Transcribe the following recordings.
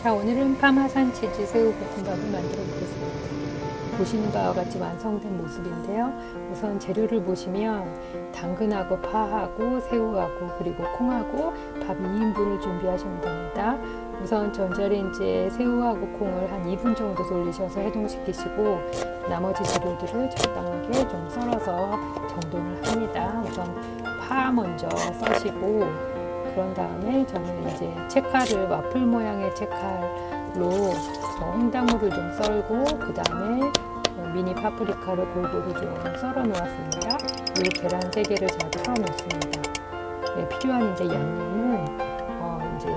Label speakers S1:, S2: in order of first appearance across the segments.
S1: 자, 오늘은 파마산 치즈 새우 볶음밥을 만들어 보겠습니다. 보시는 바와 같이 완성된 모습인데요. 우선 재료를 보시면 당근하고 파하고 새우하고 그리고 콩하고 밥 2인분을 준비하시면 됩니다. 우선 전자레인지에 새우하고 콩을 한 2분 정도 돌리셔서 해동시키시고 나머지 재료들을 적당하게 좀 썰어서 정돈을 합니다. 우선 파 먼저 써시고 그런 다음에 저는 이제 채칼을 와플 모양의 채칼로 어, 홍당무를 좀 썰고 그 다음에 미니 파프리카를 골고루 좀 썰어 놓았습니다. 그리고 계란 3개를 잘 풀어 놓습니다. 네, 필요한 이제 양념은 어, 이제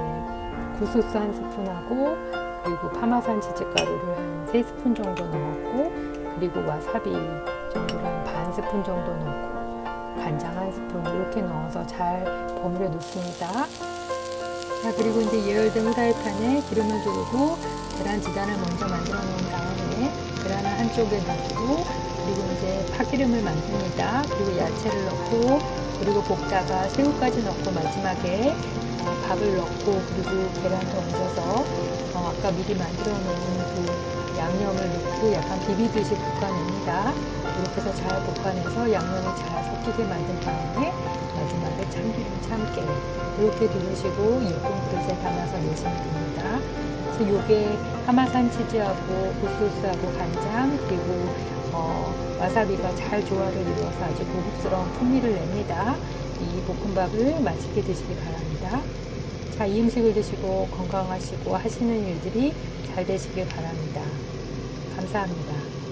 S1: 굴소스 한 스푼하고 그리고 파마산 치즈가루를 한 3스푼 정도 넣었고 그리고 와사비 정도를 한 반 스푼 정도 넣고 간장 한 스푼 이렇게 넣어서 잘 버무려 놓습니다. 자 그리고 이제 예열된 후라이팬에 기름을 두르고 계란 지단을 먼저 만들어 놓은 다음에 계란을 한쪽에 넣고 그리고 이제 파기름을 만듭니다. 그리고 야채를 넣고 그리고 볶다가 새우까지 넣고 마지막에 어, 밥을 넣고 그리고 계란도 얹어서 어, 아까 미리 만들어 놓은 그 양념을 넣고 약간 비비듯이 볶아냅니다. 이렇게 해서 잘 볶아내서 양념이 잘 섞이게 만든 다음에 마지막에 참기름 참깨 이렇게 두르시고 예쁜 그릇에 담아서 내시면 됩니다. 그래서 요게 하마산 치즈하고 굴소스하고 간장 그리고 어, 와사비가 잘 조화를 이루어서 아주 고급스러운 풍미를 냅니다. 이 볶음밥을 맛있게 드시기 바랍니다. 자, 이 음식을 드시고 건강하시고 하시는 일들이 잘 되시길 바랍니다. 감사합니다.